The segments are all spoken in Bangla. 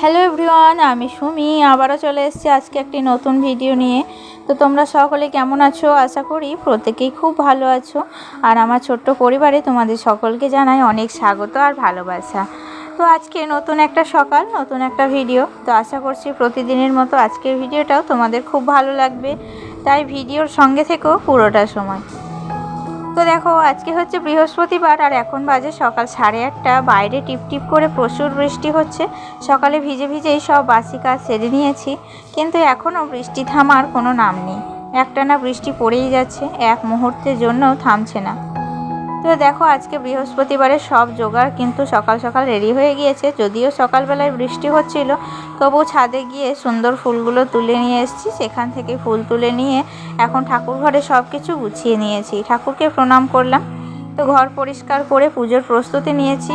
হ্যালো এভরিওয়ান আমি সুমি। আবারও চলে এসেছি আজকে একটি নতুন ভিডিও নিয়ে। তো তোমরা সকলে কেমন আছো? আশা করি প্রত্যেকেই খুব ভালো আছো। আর আমার ছোট্ট পরিবারে তোমাদের সকলকে জানাই অনেক স্বাগত আর ভালোবাসা। তো আজকে নতুন একটা সকাল, নতুন একটা ভিডিও তো আশা করছি প্রতিদিনের মতো আজকের ভিডিওটাও তোমাদের খুব ভালো লাগবে। তাই ভিডিওর সঙ্গে থেকেও পুরোটা সময়। তো দেখো, আজকে হচ্ছে বৃহস্পতিবার আর এখন বাজে সকাল সাড়ে আটটা। বাইরে টিপ টিপ করে প্রচুর বৃষ্টি হচ্ছে। সকালে ভিজে ভিজেই সব বাসি কাজ সেরে নিয়েছি। কিন্তু এখনও বৃষ্টি থামার কোনো নাম নেই। একটানা বৃষ্টি পড়েই যাচ্ছে। এক মুহূর্তের জন্যও থামছে না। তো দেখো, আজকে বৃহস্পতিবারের সব জোগাড় কিন্তু সকাল সকাল রেডি হয়ে গিয়েছে। যদিও সকালবেলায় বৃষ্টি হচ্ছিল, তবু ছাদে গিয়ে সুন্দর ফুলগুলো তুলে নিয়ে এসেছি। সেখান থেকে ফুল তুলে নিয়ে এখন ঠাকুর ঘরে সব কিছু গুছিয়ে নিয়েছি। ঠাকুরকে প্রণাম করলাম। তো ঘর পরিষ্কার করে পুজোর প্রস্তুতি নিয়েছি।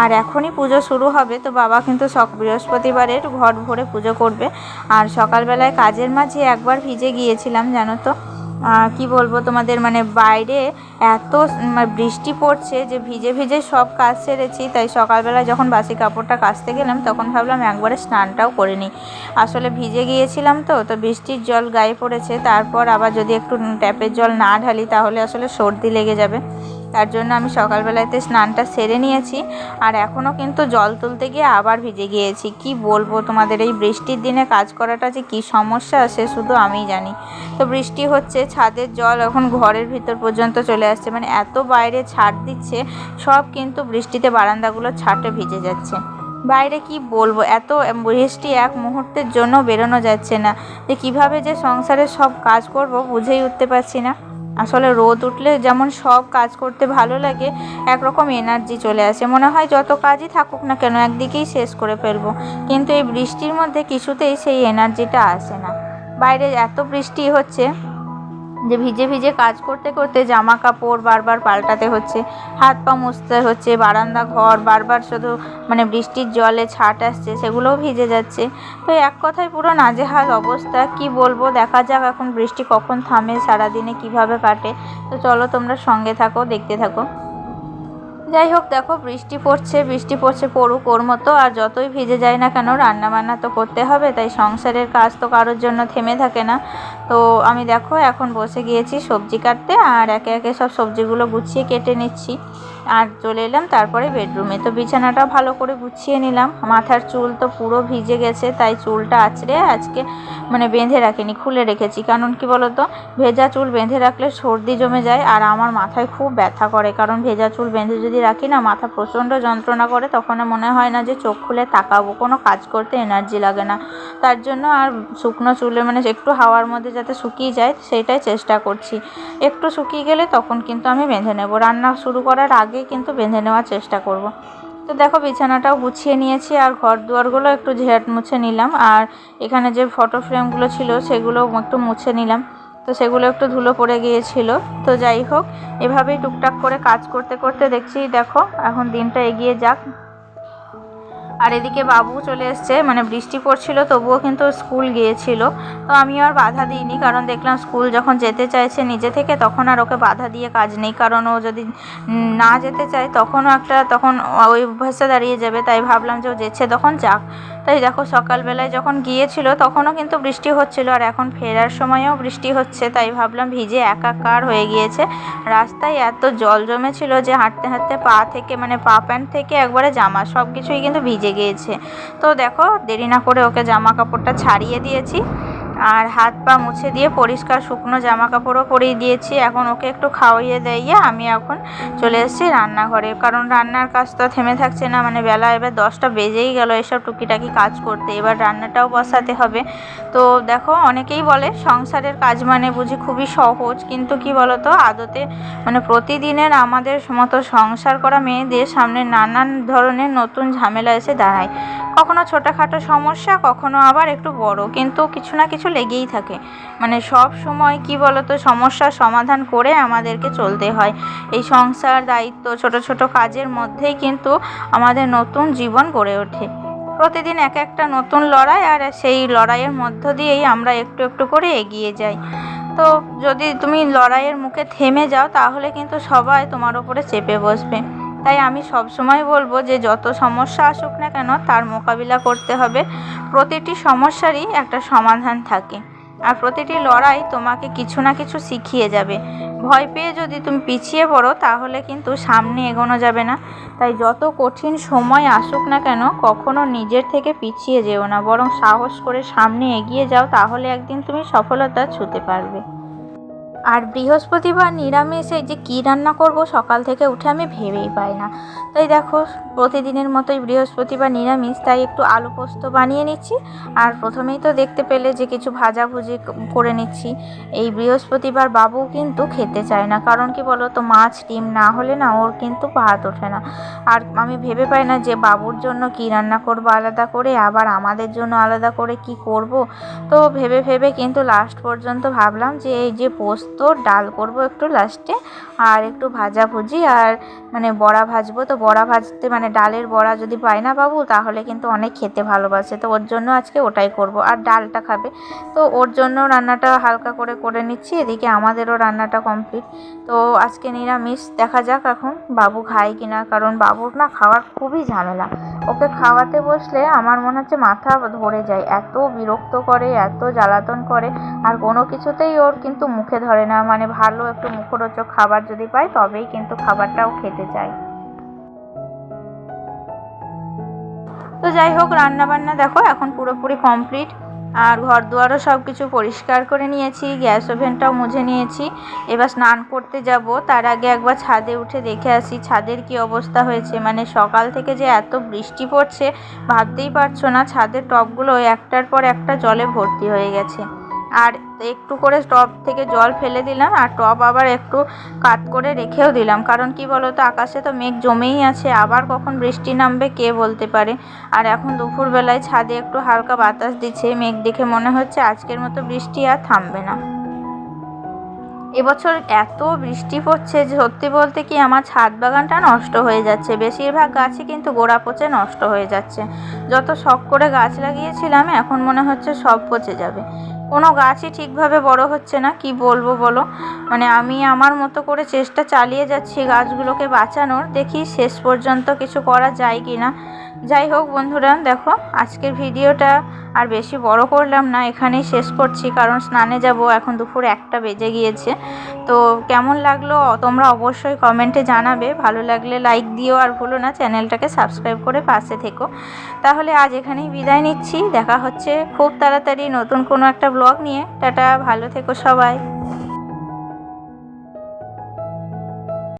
আর এখনই পুজো শুরু হবে, তো বাবা কিন্তু সক, বৃহস্পতিবারের ঘর ভরে পুজো করবে। আর সকালবেলায় কাজের মাঝে একবার ভিজে গিয়েছিলাম, জানো তো। কি বলব তোমাদের মানে বাইরে এত মানে বৃষ্টি পড়ছে যে ভিজে ভিজে সব কাজ সেরেছি, তাই সকালবেলা যখন বাসি কাপড়টা কাচতে গেলাম তখন ভাবলাম একবারে স্নানটাও করে নিই। আসলে ভিজে গিয়েছিলাম তো তো বৃষ্টির জল গায়ে পড়েছে, তারপর আবার যদি একটু ট্যাপের জল না ঢালি তাহলে আসলে সর্দি লেগে যাবে। তার জন্য আমি সকালবেলাতে স্নানটা সেরে নিয়েছি। আর এখনও কিন্তু জল তুলতে গিয়ে আবার ভিজে গিয়েছি। কি বলব, তোমাদের এই বৃষ্টির দিনে কাজ করাটা যে কী সমস্যা, সে শুধু আমিই জানি। তো বৃষ্টি হচ্ছে, ছাদের জল এখন ঘরের ভিতর পর্যন্ত চলে আসছে। মানে এত বাইরে ছাড় দিচ্ছে, সব কিন্তু বৃষ্টিতে বারান্দাগুলো ছাটে ভিজে যাচ্ছে। বাইরে কি বলব, এত বৃষ্টি এক মুহূর্তের জন্য বেরোনো যাচ্ছে না। যে কীভাবে যে সংসারের সব কাজ করব বুঝেই উঠতে পারছি না। আসলে রোদ উঠলে যেমন সব কাজ করতে ভালো লাগে, একরকম এনার্জি চলে আসে। মনে হয় যত কাজই থাকুক না কেন একদিকেই শেষ করে ফেলব। কিন্তু এই বৃষ্টির মধ্যে কিছুতেই সেই এনার্জিটা আসে না। বাইরে এত বৃষ্টি হচ্ছে যে ভিজে ভিজে কাজ করতে করতে জামা কাপড় বারবার পাল্টাতে হচ্ছে, হাত পা মুছতে হচ্ছে, বারান্দা ঘর বারবার শুধু মানে বৃষ্টির জলে ছাট আসছে, সেগুলোও ভিজে যাচ্ছে। তো এক কথায় পুরো নাজেহাল অবস্থা, কি বলব? দেখা যাক এখন বৃষ্টি কখন থামে, সারাদিনে কীভাবে কাটে। তো চলো তোমরা সঙ্গে থাকো, দেখতে থাকো। যাই হোক, দেখো, বৃষ্টি পড়ছে বৃষ্টি পড়ছে পড়ুক ওর মতো, আর যতই ভিজে যায় না কেন রান্না বান্না তো করতে হবে, তাই সংসারের কাজ তো কারোর জন্য থেমে থাকে না। তো আমি দেখো, এখন বসে গিয়েছি সবজি কাটতে, আর একে একে সব সবজিগুলো গুছিয়ে কেটে নিচ্ছি। আর চলে এলাম, তারপরে বেডরুমে তো বিছানাটা ভালো করে গুছিয়ে নিলাম। মাথার চুল তো পুরো ভিজে গেছে, তাই চুলটা আঁচড়ে আজকে মানে বেঁধে রাখিনি, খুলে রেখেছি। কারণ কি বলতো, ভেজা চুল বেঁধে রাখলে সর্দি জমে যায় আর আমার মাথায় খুব ব্যথা করে। কারণ ভেজা চুল বেঁধে যদি রাখি না, মাথা প্রচণ্ড যন্ত্রণা করে তখন মনে হয় না যে চোখ খুলে তাকাবো। কোনো কাজ করতে এনার্জি লাগে না। তার জন্য আর শুকনো চুলে মানে একটু হাওয়ার মধ্যে যাতে শুকিয়ে যায় সেটাই চেষ্টা করছি। একটু শুকিয়ে গেলে তখন কিন্তু আমি বেঁধে নেব। রান্না শুরু করার আগে কিন্তু বেঁধে নেওয়ার চেষ্টা করব। তো দেখো বিছানাটাও গুছিয়ে নিয়েছি আর ঘর দুয়ারগুলো একটু ঝেঁট মুছে নিলাম আর এখানে যে ফটো ফ্রেমগুলো ছিল সেগুলো একটু মুছে নিলাম। তো সেগুলো একটু ধুলো পড়ে গিয়েছিল। তো যাই হোক, এভাবেই টুকটাক করে কাজ করতে করতে দেখছি, দেখো, এখন দিনটা এগিয়ে যাক। আর এদিকে বাবু চলে এসছে মানে বৃষ্টি পড়ছিল, তবুও কিন্তু স্কুল গিয়েছিল। তো আমি আর বাধা দিইনি, কারণ দেখলাম স্কুল যখন যেতে চাইছে নিজে থেকে, তখন আর ওকে বাধা দিয়ে কাজ নেই। কারণ ও যদি না যেতে চায়, তখনও একটা, তখন ওই অভ্যাসে দাঁড়িয়ে যাবে। তাই ভাবলাম যে ও যেচ্ছে তখন যাক। তাই দেখো, সকালবেলায় যখন গিয়েছিল, তখনও কিন্তু বৃষ্টি হচ্ছিল, আর এখন ফেরার সময়ও বৃষ্টি হচ্ছে। তাই ভাবলাম ভিজে একাকার হয়ে গিয়েছে। রাস্তায় এত জল জমেছিল যে হাঁটতে হাঁটতে পা থেকে মানে পা প্যান্ট থেকে একবারে জামা সব কিছুই কিন্তু ভিজে গিয়েছে তো দেখো দেরি না করে ওকে জামা কাপড়টা ছাড়িয়ে দিয়েছি। আর হাত পা মুছে দিয়ে পরিষ্কার শুকনো জামা কাপড়ও পরিয়ে দিয়েছি। এখন ওকে একটু খাওয়িয়ে দিয়ে আমি এখন চলে এসেছি রান্নাঘরে। কারণ রান্নার কাজ তো থেমে থাকছে না মানে বেলা এবার দশটা বেজেই গেল এসব টুকিটাকি কাজ করতে। এবার রান্নাটাও বসাতে হবে। তো দেখো, অনেকেই বলে সংসারের কাজ মানে বুঝি খুবই সহজ, কিন্তু কি বলতো, আদতে মানে প্রতিদিনের আমাদের মতো সংসার করা মেয়েদের সামনে নানান ধরনের নতুন ঝামেলা এসে দাঁড়ায়। কখনো ছোটোখাটো সমস্যা, কখনো আবার একটু বড়। কিন্তু কিছু না কিছু লেগেই থাকে। মানে সব সময় কি বলতো, সমস্যার সমাধান করে আমাদেরকে চলতে হয়। এই সংসার, দায়িত্ব, ছোট ছোট কাজের মধ্যেই কিন্তু আমাদের নতুন জীবন গড়ে ওঠে। প্রতিদিন এক একটা নতুন লড়াই আর সেই লড়াইয়ের মধ্য দিয়েই আমরা একটু একটু করে এগিয়ে যাই। তো যদি তুমি লড়াইয়ের মুখে থেমে যাও, তাহলে কিন্তু সবাই তোমার ওপরে চেপে বসবে। তাই আমি সব সময় বলব যে যত সমস্যা আসুক না কেন, তার মোকাবিলা করতে হবে। প্রতিটি সমস্যারই একটা সমাধান থাকে। আর প্রতিটি লড়াই তোমাকে কিছু না কিছু শিখিয়ে যাবে। ভয় পেয়ে যদি তুমি পিছিয়ে পড়ো, তাহলে কিন্তু সামনে এগোনো যাবে না। তাই যত কঠিন সময় আসুক না কেন, কখনো নিজের থেকে পিছিয়ে যেও না। বরং সাহস করে সামনে এগিয়ে যাও, তাহলে একদিন তুমি সফলতা ছুতে পারবে। আর বৃহস্পতিবার নিরামিষে যে কী রান্না করব সকাল থেকে উঠে আমি ভেবেই পাই না। তাই দেখো, প্রতিদিনের মতোই বৃহস্পতিবার নিরামিষ, তাই একটু আলু পোস্ত বানিয়ে নিচ্ছি। আর প্রথমেই তো দেখতে পেলে যে কিছু ভাজাভুজি করে নিচ্ছি। এই বৃহস্পতিবার বাবু কিন্তু খেতে চায় না। কারণ কি বলো তো মাছ ডিম না হলে না ওর কিন্তু ভাত ওঠে না। আর আমি ভেবে পাই না যে বাবুর জন্য কী রান্না করব আলাদা করে, আবার আমাদের জন্য আলাদা করে কি করব। তো ভেবে ভেবে কিন্তু লাস্ট পর্যন্ত ভাবলাম যে এই যে পোস্ত ডাল করব একটু লাস্টে, আর একটু ভাজাভুজি আর মানে বড়া ভাজবো। তো বড়া ভাজতে মানে ডালের বড়া যদি পাই না বাবু, তাহলে কিন্তু অনেক খেতে ভালোবাসে। তো ওর জন্য আজকে ওটাই করব। আর ডালটা খাবে। তো ওর জন্য রান্নাটা হালকা করে করে নিচ্ছি। এদিকে আমাদেরও রান্নাটা কমপ্লিট। তো আজকে নিরামিষ, দেখা যাক এখন বাবু খায় কিনা। কারণ বাবুর না খাওয়ার খুবই ঝামেলা। ওকে খাওয়াতে বসলে আমার মনে হচ্ছে মাথা ধরে যায়। এত বিরক্ত করে, এত জ্বালাতন করে, আর কোনো কিছুতেই ওর কিন্তু মুখে ধরে না। মানে ভালো একটু মুখরোচক খাবার যদি পায়, তবেই কিন্তু খাবারটাও খেতে চায়। তো যাই হোক রান্না বান্না দেখো, এখন পুরোপুরি কমপ্লিট আর ঘর দুয়ারও সব কিছু পরিষ্কার করে নিয়েছি, গ্যাস ওভেনটাও মুছে নিয়েছি। এবার স্নান করতে যাব, তার আগে একবার ছাদে উঠে দেখে আসি ছাদের কি অবস্থা হয়েছে। মানে সকাল থেকে যে এত বৃষ্টি পড়ছে, ভাবতেই পারছ না ছাদের টপগুলো একটার পর একটা জলে ভর্তি হয়ে গেছে। আর একটু করে টব থেকে জল ফেলে দিলাম আর টব আবার একটু কাত করে রেখেও দিলাম। কারণ কি বলো তো আকাশে তো মেঘ জমেই আছে, আবার কখন বৃষ্টি নামবে কে বলতে পারে? আর এখন দুপুরবেলায় ছাদে একটু হালকা বাতাস দিচ্ছে, মেঘ দেখে মনে হচ্ছে আজকের মতো বৃষ্টি আর থামবে না। এবছর এত বৃষ্টি পড়ছে যে সত্যি বলতে কি আমার ছাদ বাগানটা নষ্ট হয়ে যাচ্ছে। বেশিরভাগ গাছই কিন্তু গোড়া পচে নষ্ট হয়ে যাচ্ছে। যত শখ করে গাছ লাগিয়েছিলাম, এখন মনে হচ্ছে সব পচে যাবে। কোনো গাছই ঠিকভাবে বড় হচ্ছে না, কি বলব বলো? মানে আমি আমার মতো করে চেষ্টা চালিয়ে যাচ্ছি গাছগুলোকে বাঁচানোর, দেখি শেষ পর্যন্ত কিছু করা যায় কি না যাই হোক বন্ধুরা, দেখো, আজকের ভিডিওটা আর বেশি বড় করলাম না, এখানেই শেষ করছি, কারণ স্নানে যাব, এখন দুপুর একটা বেজে গিয়েছে। তো কেমন লাগল তোমরা অবশ্যই কমেন্টে জানাবে, ভালো লাগলে লাইক দিও, আর ভুলো না, চ্যানেলটাকে সাবস্ক্রাইব করে পাশে থেকো। তাহলে আজ এখানেই বিদায় নিচ্ছি, দেখা হচ্ছে খুব তাড়াতাড়ি নতুন কোনো একটা ব্লগ নিয়ে, টাটা, ভালো থেকো সবাই।